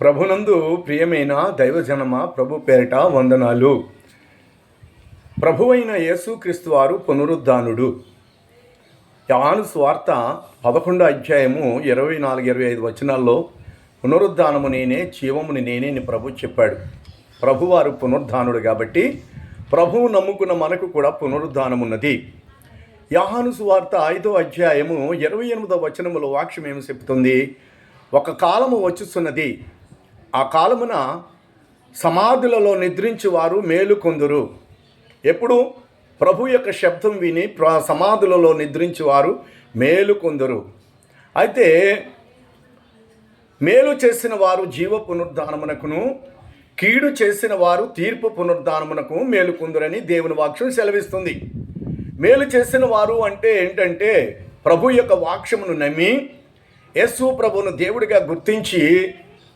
ప్రభునందు ప్రియమైన దైవజనమ ప్రభు పేరిట వందనాలు. ప్రభువైన యేసుక్రీస్తు వారు పునరుద్ధానుడు. యాను స్వార్త పదకొండో అధ్యాయము ఇరవై నాలుగు ఇరవై ఐదు వచనాల్లో పునరుద్ధానము నేనే జీవముని నేనే అని ప్రభు చెప్పాడు. ప్రభువారు పునరుద్ధానుడు కాబట్టి ప్రభువు నమ్ముకున్న మనకు కూడా పునరుద్ధానమున్నది. యాహాను సువార్త ఐదో అధ్యాయము ఇరవై ఎనిమిదో వచనములో వాక్యం ఏమి చెప్తుంది? ఒక కాలము వచ్చుచున్నది ఆ కాలమున సమాధులలో నిద్రించి వారు మేలుకొందురు ఎప్పుడు? ప్రభు యొక్క శబ్దం విని ప్ర సమాధులలో నిద్రించేవారు వారు అయితే మేలు చేసిన వారు జీవ పునరుద్ధానమునకును కీడు చేసిన వారు తీర్పు పునరుద్ధానమునకు మేలుకొందురని దేవుని వాక్యం సెలవిస్తుంది. మేలు చేసిన వారు అంటే ఏంటంటే ప్రభు యొక్క వాక్యమును నమ్మి యేసు ప్రభును దేవుడిగా గుర్తించి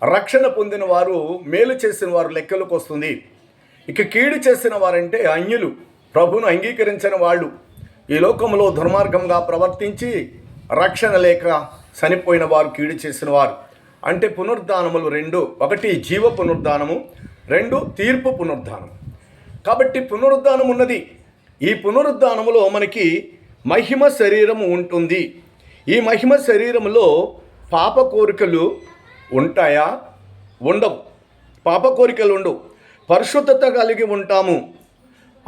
రక్షణ పొందిన వారు మేలు చేసిన వారు లెక్కలకు వస్తుంది ఇక కీడు చేసిన వారంటే అన్యులు ప్రభును అంగీకరించిన వాళ్ళు. ఈ లోకంలో దుర్మార్గంగా ప్రవర్తించి రక్షణ లేక చనిపోయిన వారు కీడు చేసిన వారు. అంటే పునరుద్ధానములు రెండు. ఒకటి జీవ పునరుద్ధానము రెండు తీర్పు పునరుద్ధానం కాబట్టి పునరుద్ధానం ఉన్నది. ఈ పునరుద్ధానములో మనకి మహిమ శరీరము ఉంటుంది. ఈ మహిమ శరీరములో పాప కోరికలు ఉంటాయా? ఉండవు. పాప కోరికలు ఉండవు పరిశుద్ధత కలిగి ఉంటాము.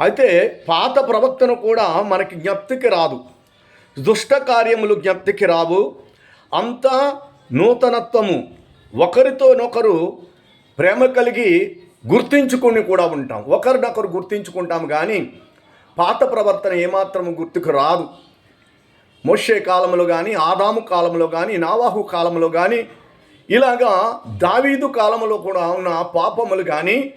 అయితే పాత ప్రవక్తను కూడా మనకి జ్ఞప్తికి రాదు. దుష్ట కార్యములు జ్ఞప్తికి రావు. అంతా నూతనత్వము. ఒకరితోనొకరు ప్రేమ కలిగి గుర్తించుకొని కూడా ఉంటాం. ఒకరినొకరు గుర్తించుకుంటాం కానీ పాత ప్రవర్తన ఏమాత్రము గుర్తుకు రాదు. మోషే కాలంలో కానీ ఆదాము కాలంలో కానీ నావాహు కాలంలో కానీ ఇలాగా దావీదు కాలంలో కూడా ఉన్న పాపములు కానీ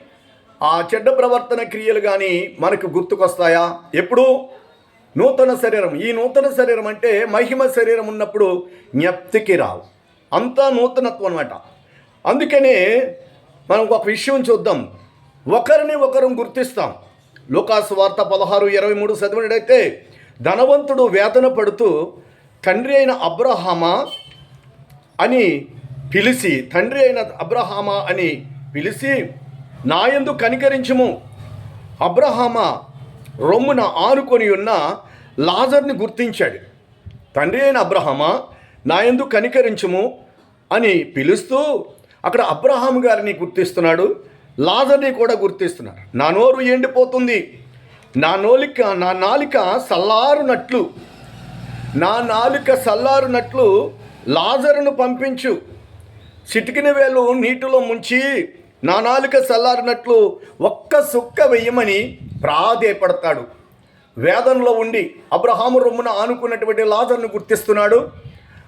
ఆ చెడ్డ ప్రవర్తన క్రియలు కానీ మనకు గుర్తుకొస్తాయా? ఎప్పుడు? నూతన శరీరం. ఈ నూతన శరీరం అంటే మహిమ శరీరం ఉన్నప్పుడు జ్ఞప్తికి రావు. అంతా నూతనత్వం అనమాట అందుకనే మనం ఒక విషయం చూద్దాం. ఒకరిని ఒకరు గుర్తిస్తాం. లోకాసు వార్త పదహారు ఇరవై మూడు చదివినట్టయితే ధనవంతుడు వేదన పడుతూ తండ్రి అయిన అబ్రహామా అని పిలిచి తండ్రి అయిన అబ్రహామా అని పిలిచి నాయందు కనికరించుము. అబ్రహామా రొమ్మున ఆరుకొని ఉన్న లాజర్ని గుర్తించాడు. తండ్రి అయిన అబ్రహామా నాయందు కనికరించుము అని పిలుస్తూ అక్కడ అబ్రహాం గారిని గుర్తిస్తున్నాడు. లాజర్ని కూడా గుర్తిస్తున్నాడు నా నోరు ఎండిపోతుంది. నా నోలిక నా నాలిక సల్లారునట్లు. నా నాలిక సల్లారునట్లు లాజరును పంపించు. చిటికిన వేలు నీటిలో ముంచి నా నాలుక చల్లారినట్లు ఒక్క సుక్క వెయ్యమని ప్రాధేయపడతాడు. వేదనలో ఉండి అబ్రహాము రొమ్మున ఆనుకున్నటువంటి లాజర్ను గుర్తిస్తున్నాడు.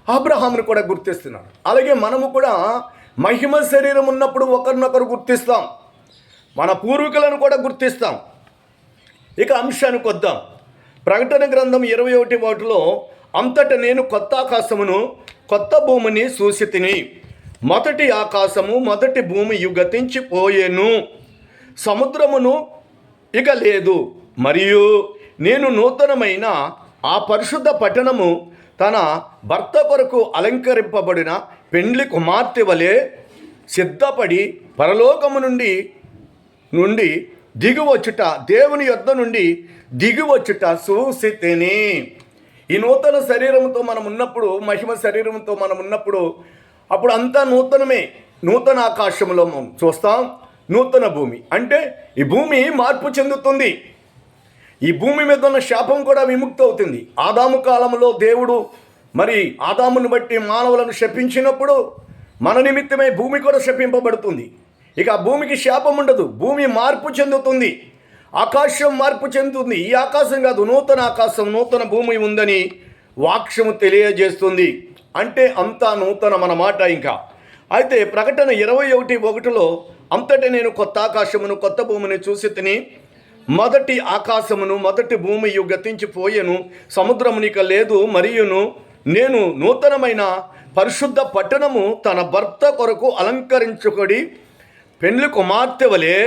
అబ్రహామును కూడా గుర్తిస్తున్నాడు. అలాగే మనము కూడా మహిమ శరీరం ఉన్నప్పుడు ఒకరినొకరు గుర్తిస్తాం. మన పూర్వీకులను కూడా గుర్తిస్తాం. ఇక అంశానికి వద్దాం. ప్రకటన గ్రంథం ఇరవై ఒకటి వాటిలో అంతట నేను కొత్త ఆకాశమును కొత్త భూమిని చూసి తిని మొదటి ఆకాశము మొదటి భూమి గతించిపోయేను సముద్రమును ఇక లేదు మరియు నేను నూతనమైన ఆ పరిశుద్ధ పట్టణము తన భర్త కొరకు అలంకరింపబడిన పెండ్లి కుమార్తె వలె సిద్ధపడి పరలోకము నుండి నుండి దిగువచ్చుట దేవుని యొద్ద నుండి దిగువచ్చుట చూసితేనే ఈ నూతన శరీరంతో మనం ఉన్నప్పుడు మహిమ శరీరంతో మనం ఉన్నప్పుడు అప్పుడు అంతా నూతనమే నూతన ఆకాశంలో మనం చూస్తాం నూతన భూమి. అంటే ఈ భూమి మార్పు చెందుతుంది. ఈ భూమి మీద ఉన్న శాపం కూడా విముక్తి అవుతుంది ఆదాము కాలంలో దేవుడు మరి ఆదామును బట్టి మానవులను శపించినప్పుడు మన నిమిత్తమే భూమి కూడా శపింపబడుతుంది. ఇక ఆ భూమికి శాపం ఉండదు. భూమి మార్పు చెందుతుంది. ఆకాశం మార్పు చెందుతుంది. ఈ ఆకాశం కాదు నూతన ఆకాశం నూతన భూమి ఉందని వాక్యము తెలియజేస్తుంది. అంటే అంతా నూతన మన మాట ఇంకా. అయితే ప్రకటన ఇరవై ఒకటి ఒకటిలో అంతటి నేను కొత్త ఆకాశమును కొత్త భూమిని చూసి తిని మొదటి ఆకాశమును మొదటి భూమి గతించిపోయెను సముద్రమునిక లేదు మరియును నేను నూతనమైన పరిశుద్ధ పట్టణము తన భర్త కొరకు అలంకరించుకొని పెండ్లి కుమార్తె వలె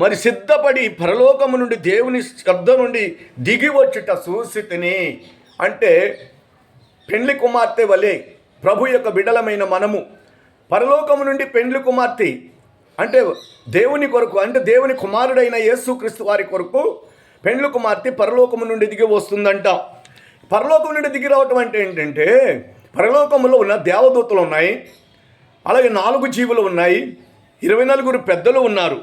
మరి సిద్ధపడి పరలోకము నుండి దేవుని శబ్ద నుండి దిగి వచ్చుట చూసితిని అంటే పెండ్లి కుమార్తె వలె ప్రభు యొక్క బిడలమైన మనము పరలోకము నుండి పెండ్లి కుమార్తె అంటే దేవుని కొరకు అంటే దేవుని కుమారుడైన యేసుక్రీస్తు వారి కొరకు పెండ్లి కుమార్తె పరలోకము నుండి దిగి వస్తుందంట. పరలోకం నుండి దిగి రావటం అంటే ఏంటంటే పరలోకములో ఉన్న దేవదూతలు ఉన్నాయి అలాగే నాలుగు జీవులు ఉన్నాయి ఇరవై నలుగురు పెద్దలు ఉన్నారు.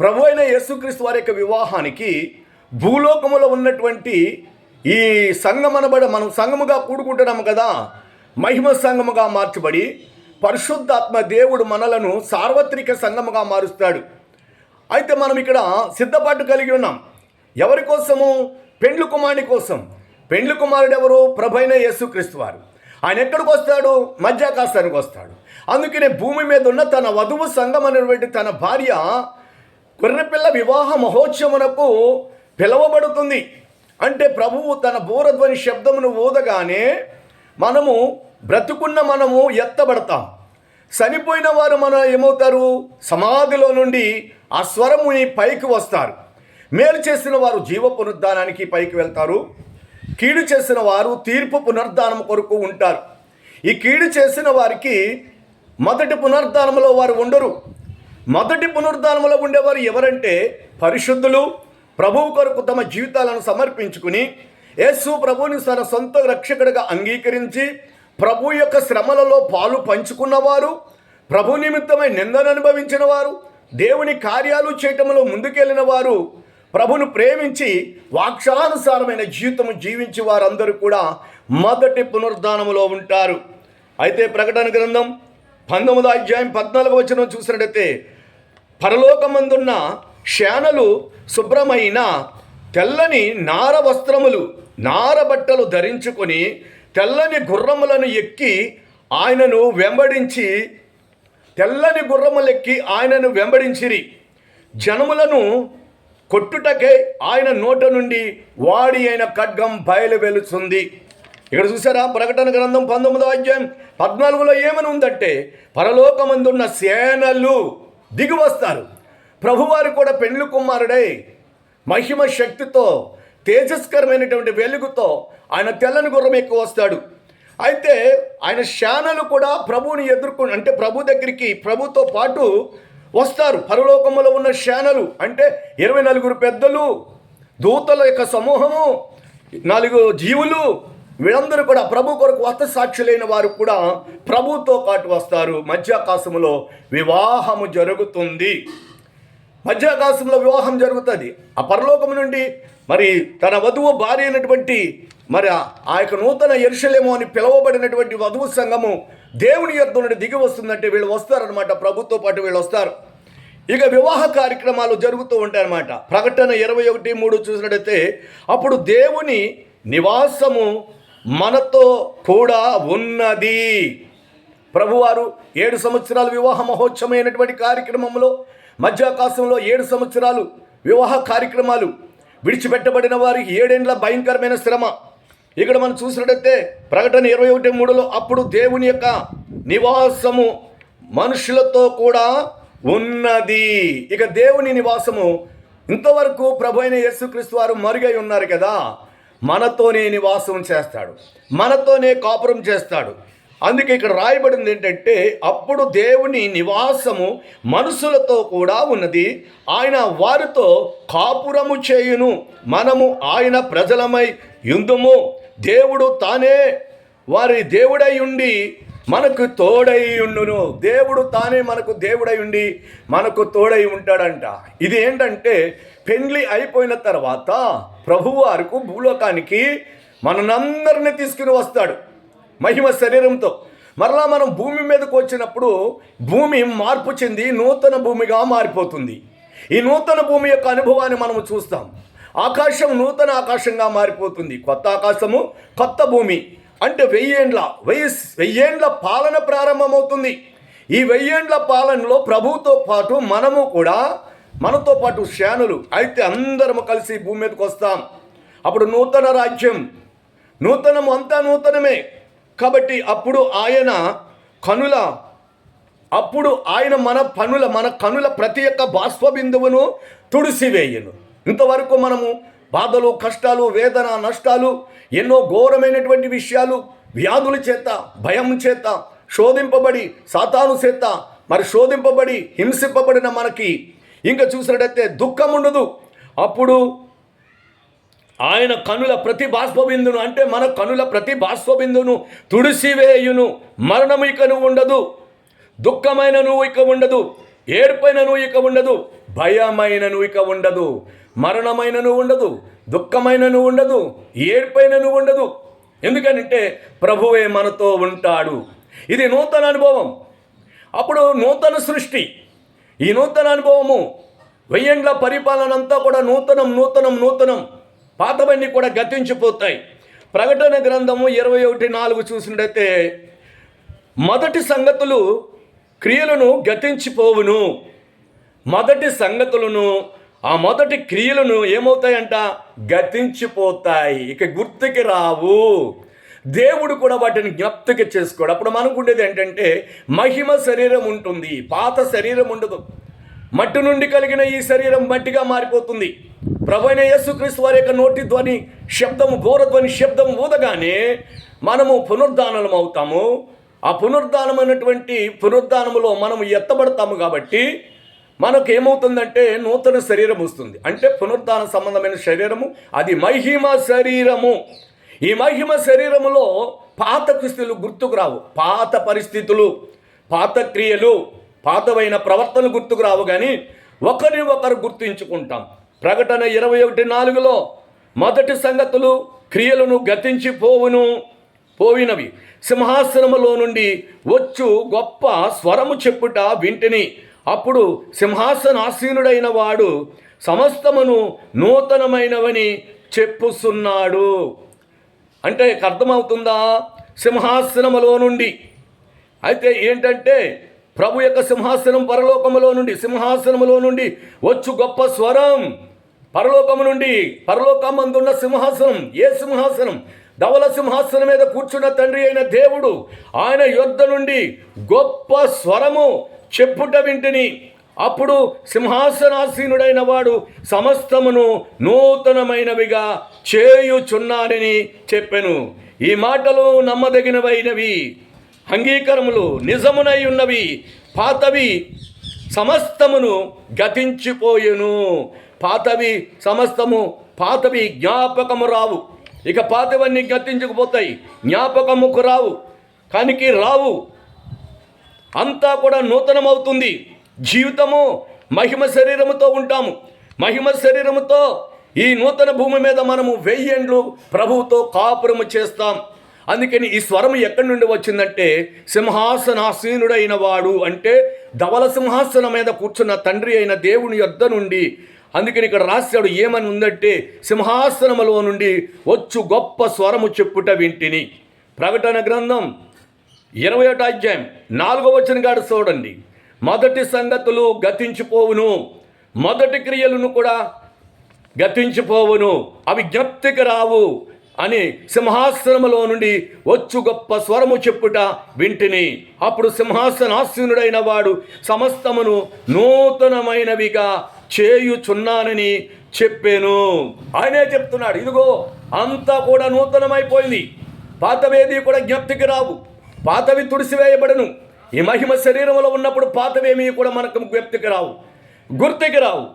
ప్రభు అయిన యేసుక్రీస్తు వారి యొక్క వివాహానికి భూలోకములో ఉన్నటువంటి ఈ సంగమనబడ మనం సంగముగా కూడుకుంటున్నాము కదా మహిమ సంఘముగా మార్చబడి పరిశుద్ధాత్మ దేవుడు మనలను సార్వత్రిక సంఘముగా మారుస్తాడు. అయితే మనం ఇక్కడ సిద్ధపాటు కలిగి ఉన్నాం. ఎవరి కోసము? పెండ్లు కుమారుని కోసం. పెండ్లు కుమారుడు ఎవరు? ప్రభైన యేసుక్రీస్తు వారు. ఆయన ఎక్కడికి వస్తాడు? మధ్యాకాశానికి వస్తాడు. అందుకనే భూమి మీద ఉన్న తన వధువు సంఘం అనేటువంటి తన భార్య గొర్రెపిల్ల వివాహ మహోత్సవమునకు పిలవబడుతుంది. అంటే ప్రభువు తన బూరధ్వని శబ్దమును ఊదగానే మనము బ్రతుకున్న మనము ఎత్తబడతాం. చనిపోయిన వారు మన ఏమవుతారు? సమాధిలో నుండి ఆ స్వరముని పైకి వస్తారు. మేలు చేసిన వారు జీవ పునరుద్ధానానికి పైకి వెళ్తారు. కీడు చేసిన వారు తీర్పు పునరుద్ధానం కొరకు ఉంటారు. ఈ కీడు చేసిన వారికి మొదటి పునరుద్ధానంలో వారు ఉండరు. మొదటి పునరుద్ధానంలో ఉండేవారు ఎవరంటే పరిశుద్ధులు ప్రభువు కొరకు తమ జీవితాలను సమర్పించుకుని యేసు ప్రభుని తన సొంత రక్షకుడిగా అంగీకరించి ప్రభు యొక్క శ్రమలలో పాలు పంచుకున్నవారు ప్రభు నిమిత్తమై నిందను అనుభవించిన వారు దేవుని కార్యాలు చేయటంలో ముందుకెళ్ళిన వారు ప్రభును ప్రేమించి వాక్షానుసారమైన జీవితము జీవించి వారందరూ కూడా మొదటి పునరుద్ధానములో ఉంటారు. అయితే ప్రకటన గ్రంథం పంతొమ్మిదో అధ్యాయం పద్నాలుగు వచ్చిన చూసినట్టయితే పరలోకమందున్న శానలు శుభ్రమైన తెల్లని నార వస్త్రములు నార బట్టలు ధరించుకొని తెల్లని గుర్రములను ఎక్కి ఆయనను వెంబడించి తెల్లని గుర్రములెక్కి ఆయనను వెంబడించిరి. జనములను కొట్టుటకే ఆయన నోట నుండి వాడి అయిన ఖడ్గం బయలు వెలుచుంది ఇక్కడ చూసారా ప్రకటన గ్రంథం పంతొమ్మిదో అధ్యాయం పద్నాలుగులో ఏమని ఉందంటే పరలోకమందున్న సేనలు దిగి వస్తారు ప్రభువారు కూడా పెండ్లు కుమారుడై మహిమ శక్తితో తేజస్కరమైనటువంటి వెలుగుతో ఆయన తెల్లని గుర్రం ఎక్కువ వస్తాడు. అయితే ఆయన శానలు కూడా ప్రభువుని ఎదుర్కొని అంటే ప్రభు దగ్గరికి ప్రభుతో పాటు వస్తారు. పరలోకములో ఉన్న శానలు అంటే ఇరవై నలుగురు పెద్దలు దూతల యొక్క సమూహము నాలుగు జీవులు వీళ్ళందరూ కూడా ప్రభు కొరకు వస్త సాక్షులైన వారు కూడా ప్రభుతో పాటు వస్తారు. మధ్యాకాశములో వివాహము జరుగుతుంది. మధ్యాకాశంలో వివాహం జరుగుతుంది. ఆ పరలోకం నుండి మరి తన వధువు భార్య అయినటువంటి మరి ఆ- యొక్క నూతన ఎరుషలేమో అని పిలువబడినటువంటి వధువు సంఘము దేవుని యొద్ద నుండి దిగి వస్తుందంటే వీళ్ళు వస్తారనమాట ప్రభుత్వ పాటు వీళ్ళు వస్తారు. ఇక వివాహ కార్యక్రమాలు జరుగుతూ ఉంటాయన్నమాట. ప్రకటన ఇరవై ఒకటి మూడు చూసినట్టయితే అప్పుడు దేవుని నివాసము మనతో కూడా ఉన్నది. ప్రభువారు ఏడు సంవత్సరాలు వివాహ మహోత్సవమైనటువంటి కార్యక్రమంలో మధ్యాకాశంలో ఏడు సంవత్సరాలు వివాహ కార్యక్రమాలు విడిచిపెట్టబడిన వారికి ఏడేండ్ల భయంకరమైన శ్రమ. ఇక్కడ మనం చూసినట్టయితే ప్రకటన ఇరవై ఒకటి మూడులో అప్పుడు దేవుని యొక్క నివాసము మనుషులతో కూడా ఉన్నది. ఇక దేవుని నివాసము ఇంతవరకు ప్రభు అయిన యేసుక్రీస్తు వారు మరుగై ఉన్నారు కదా. మనతోనే నివాసం చేస్తాడు. మనతోనే కాపురం చేస్తాడు. అందుకే ఇక్కడ రాయబడింది ఏంటంటే అప్పుడు దేవుని నివాసము మనుషులతో కూడా ఉన్నది. ఆయన వారితో కాపురము చేయును. మనము ఆయన ప్రజలమై యుందుము దేవుడు తానే వారి దేవుడై ఉండి మనకు తోడై ఉండును. దేవుడు తానే మనకు దేవుడై ఉండి మనకు తోడై ఉంటాడంట. ఇది ఏంటంటే పెండ్లి అయిపోయిన తర్వాత ప్రభువారికి భూలోకానికి మననందరిని తీసుకుని వస్తాడు. మహిమ శరీరంతో. మరలా మనం భూమి మీదకు వచ్చినప్పుడు భూమి మార్పు చెంది నూతన భూమిగా మారిపోతుంది. ఈ నూతన భూమి యొక్క అనుభవాన్ని మనము చూస్తాం. ఆకాశం నూతన ఆకాశంగా మారిపోతుంది. కొత్త ఆకాశము కొత్త భూమి. అంటే వెయ్యేండ్ల వెయ్యి వెయ్యేండ్ల పాలన ప్రారంభమవుతుంది. ఈ వెయ్యేండ్ల పాలనలో ప్రభువుతో పాటు మనము కూడా మనతో పాటు శానులు అయితే అందరము కలిసి భూమి మీదకి వస్తాం. అప్పుడు నూతన రాజ్యం నూతనము అంతా నూతనమే. కాబట్టి అప్పుడు ఆయన కనుల అప్పుడు ఆయన మన పనుల మన కనుల ప్రతి ఒక్క బాష్ప బిందువును తుడిసివేయను. ఇంతవరకు మనము బాధలు కష్టాలు వేదన నష్టాలు ఎన్నో ఘోరమైనటువంటి విషయాలు వ్యాధుల చేత భయం చేత శోధింపబడి సాతాను చేత మరి శోధింపబడి హింసింపబడిన మనకి ఇంకా చూసినట్టయితే దుఃఖం ఉండదు అప్పుడు ఆయన కనుల ప్రతి బాష్పబిందును అంటే మన కనుల ప్రతి బాష్పబిందును తుడిసివేయును. మరణము ఇకను ఉండదు దుఃఖమైన నువ్వు ఇక ఉండదు ఏడుపైనను ఇక ఉండదు భయమైనను ఇక ఉండదు మరణమైనను ఉండదు దుఃఖమైనను ఉండదు ఏడుపైనను ఉండదు. ఎందుకనంటే ప్రభువే మనతో ఉంటాడు. ఇది నూతన అనుభవం. అప్పుడు నూతన సృష్టి ఈ నూతన అనుభవము వెయ్యండ్ల పరిపాలన అంతా కూడా నూతనం నూతనం నూతనం. పాతవన్నీ కూడా గతించిపోతాయి. ప్రకటన గ్రంథము ఇరవై ఒకటి నాలుగు చూసినట్టయితే మొదటి సంగతులు క్రియలను గతించిపోవును. మొదటి సంగతులను ఆ మొదటి క్రియలను ఏమవుతాయంట? గతించిపోతాయి. ఇక గుర్తుకి రావు. దేవుడు కూడా వాటిని జ్ఞప్తికి చేసుకోడు. అప్పుడు మనకుండేది ఏంటంటే మహిమ శరీరం ఉంటుంది. పాత శరీరం ఉండదు. మట్టి నుండి కలిగిన ఈ శరీరం మట్టిగా మారిపోతుంది. ప్రభైన యేసుక్రీస్తు వారి యొక్క నోటి ధ్వని శబ్దము ఘోరధ్వని శబ్దం ఊదగానే మనము పునరుద్ధానం అవుతాము. ఆ పునరుద్ధానమైనటువంటి పునరుద్ధానములో మనము ఎత్తబడతాము కాబట్టి మనకు ఏమవుతుందంటే నూతన శరీరం వస్తుంది. అంటే పునరుద్ధాన సంబంధమైన శరీరము అది మహిమ శరీరము. ఈ మహిమ శరీరములో పాత క్రిస్తులు గుర్తుకు రావు. పాత పరిస్థితులు పాత క్రియలు పాతవైన ప్రవర్తన గుర్తుకు రావు కానీ ఒకరిని ఒకరు గుర్తించుకుంటాం. ప్రకటన ఇరవై ఒకటి నాలుగులో మొదటి సంగతులు క్రియలను గతించి పోవును పోయినవి. సింహాసనములో నుండి వచ్చు గొప్ప స్వరము చెప్పుట వింటిని. అప్పుడు సింహాసనాసీనుడైన వాడు సమస్తమును నూతనమైనవని చెప్పుస్తున్నాడు అంటే అర్థమవుతుందా? సింహాసనములో నుండి. అయితే ఏంటంటే ప్రభు యొక్క సింహాసనం పరలోకములో నుండి సింహాసనములో నుండి వచ్చు గొప్ప స్వరం. పరలోకము నుండి పరలోకమందున్న సింహాసనం ఏ సింహాసనం? ధవల సింహాసనం మీద కూర్చున్న తండ్రి అయిన దేవుడు ఆయన యొద్ద నుండి గొప్ప స్వరము చెప్పుట వింటిని. అప్పుడు సింహాసనాసీనుడైన వాడు సమస్తమును నూతనమైనవిగా చేయుచున్నాడని చెప్పెను. ఈ మాటలు నమ్మదగినవైనవి. అంగీకారములు నిజమునై ఉన్నవి పాతవి సమస్తమును గతించిపోయెను. పాతవి సమస్తము పాతవి జ్ఞాపకము రావు. ఇక పాతవన్నీ గతించకపోతాయి జ్ఞాపకముకు రావు కానికి రావు. అంతా కూడా నూతనమవుతుంది. జీవితము మహిమ శరీరముతో ఉంటాము. మహిమ శరీరముతో ఈ నూతన భూమి మీద మనము వెయ్యేండ్లు ప్రభువుతో కాపురము చేస్తాం. అందుకని ఈ స్వరం ఎక్కడి నుండి వచ్చిందంటే సింహాసనాసీనుడైన వాడు అంటే ధవల సింహాసనం మీద కూర్చున్న తండ్రి అయిన దేవుని యొద్ద నుండి. అందుకని ఇక్కడ రాశాడు ఏమని ఉందంటే సింహాసనములో నుండి వచ్చు గొప్ప స్వరము చెప్పుట వింటిని. ప్రకటన గ్రంథం ఇరవై ఒకటి అధ్యాయం నాలుగో వచ్చిన గాడు చూడండి. మొదటి సంగతులు గతించిపోవును. మొదటి క్రియలను కూడా గతించిపోవును. అవి జ్ఞప్తికి రావు. అని సింహాసనములో నుండి వచ్చు గొప్ప స్వరము చెప్పుట వింటిని. అప్పుడు సింహాసనాసీనుడైన వాడు సమస్తమును నూతనమైనవిగా చేయుచున్నానని చెప్పాను. ఆయనే చెప్తున్నాడు ఇదిగో అంతా కూడా నూతనమైపోయింది. పాతవేది కూడా జ్ఞప్తికి రావు. పాతవి తుడిసివేయబడను. ఈ మహిమ శరీరంలో ఉన్నప్పుడు పాతవేమీ కూడా మనకు జ్ఞప్తికి రావు గుర్తుకి రావు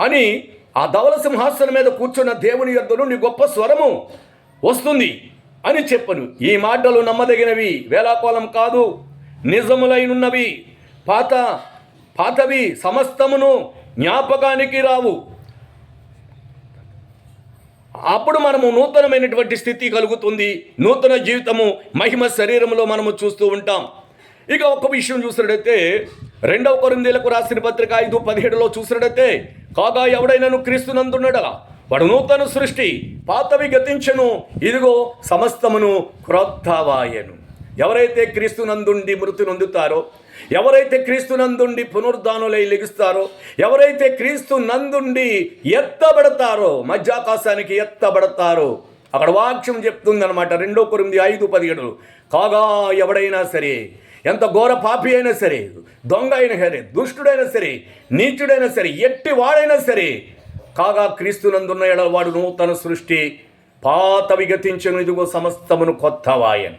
అని ఆ ధవల సింహాసనం మీద కూర్చున్న దేవుని యొద్ద నుండి గొప్ప స్వరము వస్తుంది అని చెప్పను. ఈ మాటలు నమ్మదగినవి వేలాకోలం కాదు నిజములైనున్నవి. పాత పాతవి సమస్తమును జ్ఞాపకానికి రావు. అప్పుడు మనము నూతనమైనటువంటి స్థితి కలుగుతుంది. నూతన జీవితము మహిమ శరీరంలో మనము చూస్తూ ఉంటాం. ఇక ఒక విషయం చూసినట్టయితే రెండవ కొరిందేలకు రాసిన పత్రిక ఐదు పదిహేడులో చూసినట్టయితే కాగా ఎవడైనాను క్రీస్తునందున్నడలా వాడు నూతన సృష్టి పాతవి గతించను. ఇదిగో సమస్తమును క్రొత్తవాయను ఎవరైతే క్రీస్తునందుండి మృతి నొందుతారో ఎవరైతే క్రీస్తు నందుండి పునరుద్ధానులై లెగుస్తారో ఎవరైతే క్రీస్తు నందుండి ఎత్తబడతారో మధ్యాకాశానికి ఎత్తబడతారో అక్కడ వాక్యం చెప్తుందనమాట రెండో కొరింది ఐదు పదిహేడు కాగా ఎవడైనా సరే ఎంత ఘోర పాపి అయినా సరే దొంగ అయినా సరే దుష్టుడైనా సరే నీచుడైనా సరే ఎట్టి వాడైనా సరే కాగా క్రీస్తునందున్న ఎడవాడు నూతన సృష్టి పాత విగతించను ఇదిగో సమస్తమును కొత్తవాయను.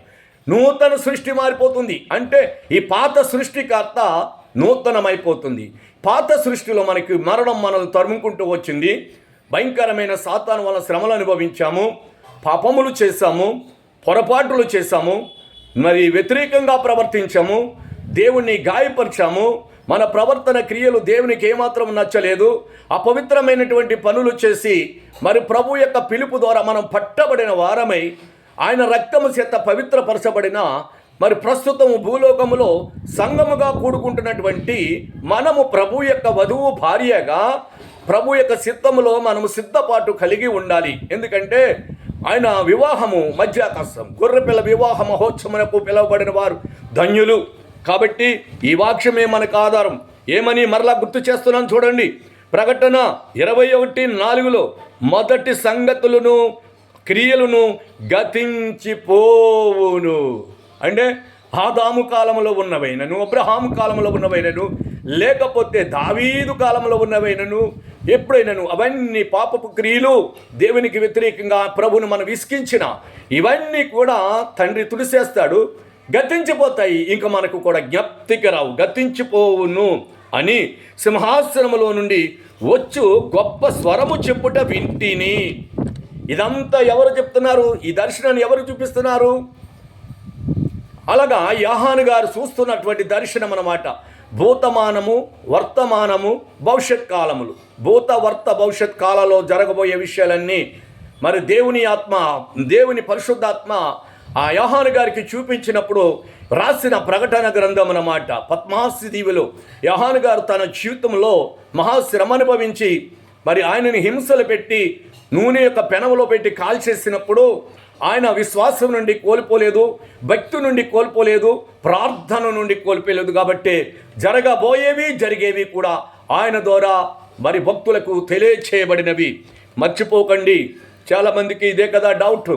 నూతన సృష్టి మారిపోతుంది. అంటే ఈ పాత సృష్టికర్త నూతనమైపోతుంది. పాత సృష్టిలో మనకి మరణం మనల్ని తరుముకుంటూ వచ్చింది. భయంకరమైన సాతాను వల్ల శ్రమలు అనుభవించాము. పాపములు చేశాము. పొరపాట్లు చేశాము. మరి వ్యతిరేకంగా ప్రవర్తించాము. దేవుణ్ణి గాయపరిచాము. మన ప్రవర్తన క్రియలు దేవునికి ఏమాత్రం నచ్చలేదు. అపవిత్రమైనటువంటి పనులు చేసి మరి ప్రభు యొక్క పిలుపు ద్వారా మనం పట్టబడిన వారమై ఆయన రక్తము చేత పవిత్రపరచబడిన మరి ప్రస్తుతము భూలోకములో సంగముగా కూడుకుంటున్నటువంటి మనము ప్రభు యొక్క వధువు భార్యగా ప్రభు యొక్క సిద్ధములో మనము సిద్ధపాటు కలిగి ఉండాలి. ఎందుకంటే ఆయన వివాహము మధ్యాకాశం గొర్రెపిల్ల వివాహ మహోత్సవమునకు పిలువబడిన వారు ధన్యులు. కాబట్టి ఈ వాక్యమే మనకు ఆధారం. ఏమని మరలా గుర్తు చేస్తున్నాను చూడండి. ప్రకటన ఇరవై ఒకటి నాలుగులో మొదటి సంగతులను క్రియలను గతించిపోవును. అంటే ఆదాము కాలంలో ఉన్నవైనను అబ్రహాము కాలంలో ఉన్నవైనను లేకపోతే దావీదు కాలంలో ఉన్నవైనను ఎప్పుడైనాను అవన్నీ పాపపు క్రియలు దేవునికి వ్యతిరేకంగా ప్రభును మనం విసికించిన ఇవన్నీ కూడా తండ్రి తుడిసేస్తాడు. గతించిపోతాయి. ఇంకా మనకు కూడా జ్ఞప్తికి రావు. గతించిపోవును అని సింహాసనములో నుండి వచ్చు గొప్ప స్వరము చెప్పుట వింటిని. ఇదంతా ఎవరు చెప్తున్నారు? ఈ దర్శనాన్ని ఎవరు చూపిస్తున్నారు? అలాగా యాహాను గారు చూస్తున్నటువంటి దర్శనం అన్నమాట భూతమానము వర్తమానము భవిష్యత్ కాలములు. భూత వర్త భవిష్యత్ కాలంలో జరగబోయే విషయాలన్నీ మరి దేవుని ఆత్మ దేవుని పరిశుద్ధాత్మ ఆ యోహాను గారికి చూపించినప్పుడు రాసిన ప్రకటన గ్రంథం అన్నమాట. పద్మాసి దీవులు. యోహాను గారు తన జీవితంలో మహాశ్రమ అనుభవించి మరి ఆయనని హింసలు పెట్టి నూనె యొక్క పెనవలో పెట్టి కాల్చేసినప్పుడు ఆయన విశ్వాసం నుండి కోల్పోలేదు భక్తి నుండి కోల్పోలేదు ప్రార్థన నుండి కోల్పోలేదు కాబట్టి జరగబోయేవి జరిగేవి కూడా ఆయన ద్వారా మరి భక్తులకు తెలియచేయబడినవి. మర్చిపోకండి. చాలామందికి ఇదే కదా డౌట్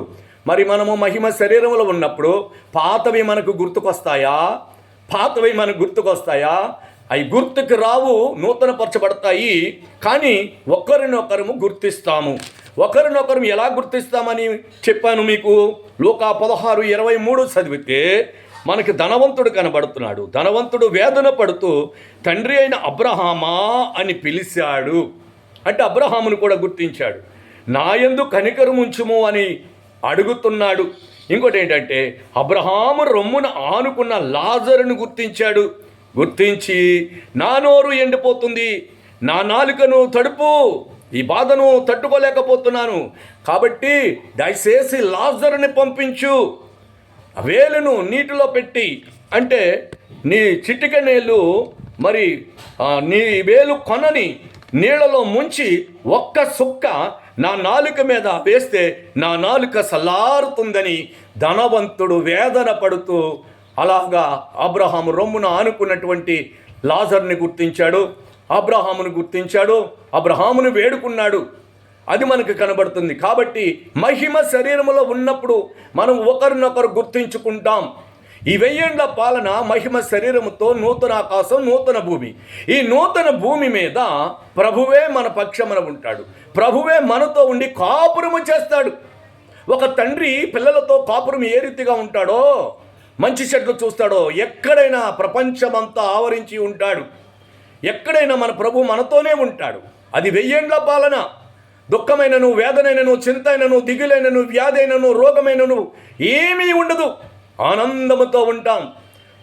మరి మనము మహిమ శరీరంలో ఉన్నప్పుడు పాతవి మనకు గుర్తుకొస్తాయా? పాతవి మనకు గుర్తుకొస్తాయా? అవి గుర్తుకు రావు నూతనపరచబడతాయి. కానీ ఒకరినొకరము గుర్తిస్తాము. ఒకరినొకరు ఎలా గుర్తిస్తామని చెప్పాను మీకు? లోకా పదహారు ఇరవై మూడు చదివితే మనకి ధనవంతుడు కనబడుతున్నాడు. ధనవంతుడు వేదన పడుతూ తండ్రి అయిన అబ్రహామా? అని పిలిచాడు. అంటే అబ్రహామును కూడా గుర్తించాడు. నాయందు కనికరం ఉంచుము అని అడుగుతున్నాడు. ఇంకోటి ఏంటంటే అబ్రహాము రొమ్మున ఆనుకున్న లాజరును గుర్తించాడు. గుర్తించి నా నోరు ఎండిపోతుంది. నా నాలుకను తడుపు. ఈ బాధను తట్టుకోలేకపోతున్నాను. కాబట్టి దయచేసి లాజరుని పంపించు. వేలును నీటిలో పెట్టి అంటే నీ చిటిక నీళ్ళు మరి నీ వేలు కొనని నీళ్ళలో ముంచి ఒక్క సుక్క నా నాలుక మీద వేస్తే నా నాలుక సల్లారుతుందని ధనవంతుడు వేదన పడుతూ అలాగా అబ్రహాము రొమ్మున ఆనుకున్నటువంటి లాజర్ని గుర్తించాడు అబ్రహామును గుర్తించాడు అబ్రహామును వేడుకున్నాడు. అది మనకు కనబడుతుంది. కాబట్టి మహిమ శరీరములో ఉన్నప్పుడు మనం ఒకరినొకరు గుర్తించుకుంటాం. ఈ వెయ్యేండ్ల పాలన మహిమ శరీరముతో నూతన ఆకాశం నూతన భూమి. ఈ నూతన భూమి మీద ప్రభువే మన పక్షమున ఉంటాడు. ప్రభువే మనతో ఉండి కాపురము చేస్తాడు. ఒక తండ్రి పిల్లలతో కాపురం ఏ రీతిగా ఉంటాడో మంచి చెట్లు చూస్తాడో ఎక్కడైనా ప్రపంచమంతా ఆవరించి ఉంటాడు. ఎక్కడైనా మన ప్రభు మనతోనే ఉంటాడు. అది వెయ్యేండ్ల పాలన. దుఃఖమైనను వేదనైనను చింతైనను దిగులైనను వ్యాధైనను రోగమైనను ఏమీ ఉండదు. ఆనందముతో ఉంటాం.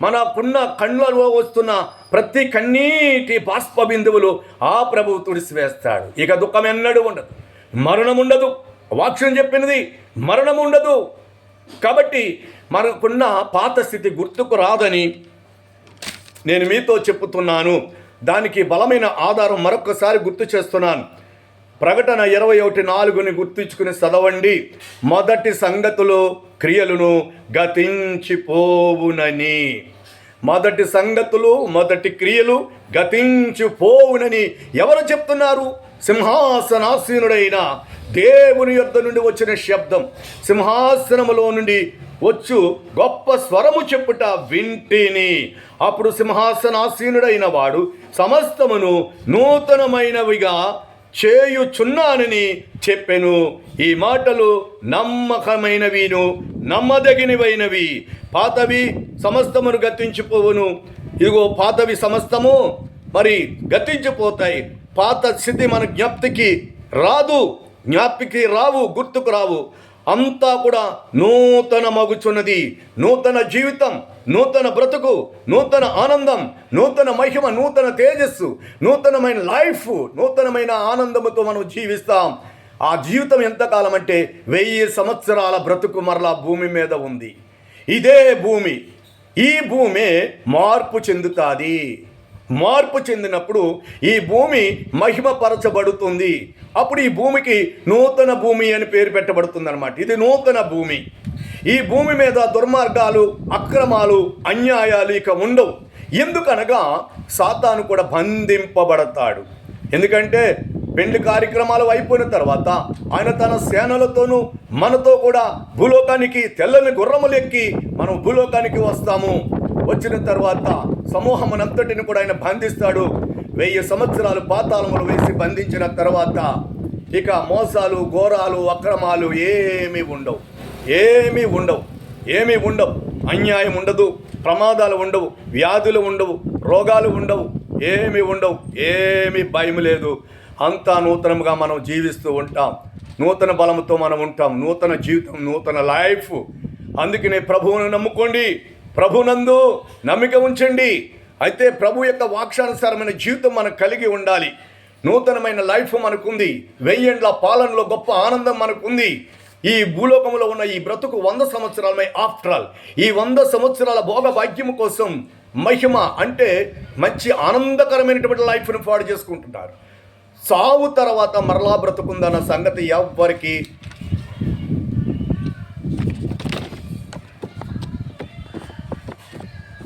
మనకున్న కళ్ళలో వస్తున్న ప్రతి కన్నీటి బాష్ప బిందువులు ఆ ప్రభువు తుడిసివేస్తాడు. ఇక దుఃఖం ఎన్నడూ ఉండదు. మరణం ఉండదు వాక్యం చెప్పినది మరణం ఉండదు కాబట్టి మనకున్న పాత స్థితి గుర్తుకు రాదని నేను మీతో చెప్పుతున్నాను. దానికి బలమైన ఆధారం మరొకసారి గుర్తు చేస్తున్నాను. ప్రకటన ఇరవై ఒకటి నాలుగుని గుర్తుంచుకుని చదవండి. మొదటి సంగతులు క్రియలను గతించిపోవునని. మొదటి సంగతులు మొదటి క్రియలు గతించిపోవునని ఎవరు చెప్తున్నారు? సింహాసనాసీనుడైన దేవుని యొద్ద నుండి వచ్చిన శబ్దం. సింహాసనములో నుండి వచ్చు గొప్ప స్వరము చెప్పుట వింటిని. అప్పుడు సింహాసనాసీనుడైన వాడు సమస్తమును నూతనమైనవిగా చేయుచున్నానని చెప్పెను. ఈ మాటలు నమ్మకమైనవిను. నమ్మదగినవైనవి. పాతవి సమస్తమును గతించిపోవును. ఇదిగో పాతవి సమస్తము మరి గతించిపోతాయి. పాత స్థితి మన జ్ఞప్తికి రాదు జ్ఞాపికి రావు గుర్తుకు రావు. అంతా కూడా నూతన మగుచున్నది. నూతన జీవితం నూతన బ్రతుకు నూతన ఆనందం నూతన మహిమ నూతన తేజస్సు నూతనమైన లైఫ్ నూతనమైన ఆనందముతో మనం జీవిస్తాం. ఆ జీవితం ఎంతకాలం అంటే వెయ్యి సంవత్సరాల బ్రతుకు మరలా భూమి మీద ఉంది. ఇదే భూమి. ఈ భూమి మార్పు చెందుతుంది. మార్పు చెందినప్పుడు ఈ భూమి మహిమపరచబడుతుంది. అప్పుడు ఈ భూమికి నూతన భూమి అని పేరు పెట్టబడుతుంది అనమాట ఇది నూతన భూమి. ఈ భూమి మీద దుర్మార్గాలు అక్రమాలు అన్యాయాలు ఇక ఉండవు. ఎందుకనగా సాతాను కూడా బంధింపబడతాడు. ఎందుకంటే పెళ్ళి కార్యక్రమాలు అయిపోయిన తర్వాత ఆయన తన సేనలతోనూ మనతో కూడా భూలోకానికి తెల్లని గుర్రములు ఎక్కి మనం భూలోకానికి వస్తాము. వచ్చిన తర్వాత సమూహమునంతటిని కూడా ఆయన బంధిస్తాడు. వెయ్యి సంవత్సరాలు పాతాళములు వేసి బంధించిన తర్వాత ఇక మోసాలు ఘోరాలు అక్రమాలు ఏమీ ఉండవు. ఏమీ ఉండవు. ఏమీ ఉండవు. అన్యాయం ఉండదు. ప్రమాదాలు ఉండవు. వ్యాధులు ఉండవు. రోగాలు ఉండవు. ఏమీ ఉండవు. ఏమీ భయం లేదు. అంతా నూతనముగా మనం జీవిస్తూ ఉంటాం. నూతన బలంతో మనం ఉంటాం. నూతన జీవితం నూతన లైఫ్. అందుకనే ప్రభువును నమ్ముకోండి. ప్రభునందు నమ్మిక ఉంచండి. అయితే ప్రభు యొక్క వాక్షానుసారమైన జీవితం మనకు కలిగి ఉండాలి. నూతనమైన లైఫ్ మనకుంది. వెయ్యేండ్ల పాలనలో గొప్ప ఆనందం మనకుంది. ఈ భూలోకంలో ఉన్న ఈ బ్రతుకు వంద సంవత్సరాలమై ఆఫ్టర్ ఆల్. ఈ వంద సంవత్సరాల భోగ భాగ్యము కోసం మహిమ అంటే మంచి ఆనందకరమైనటువంటి లైఫ్ను పాడు చేసుకుంటుంటారు సావు తర్వాత మరలా బ్రతుకుందన్న సంగతి ఎవ్వరికి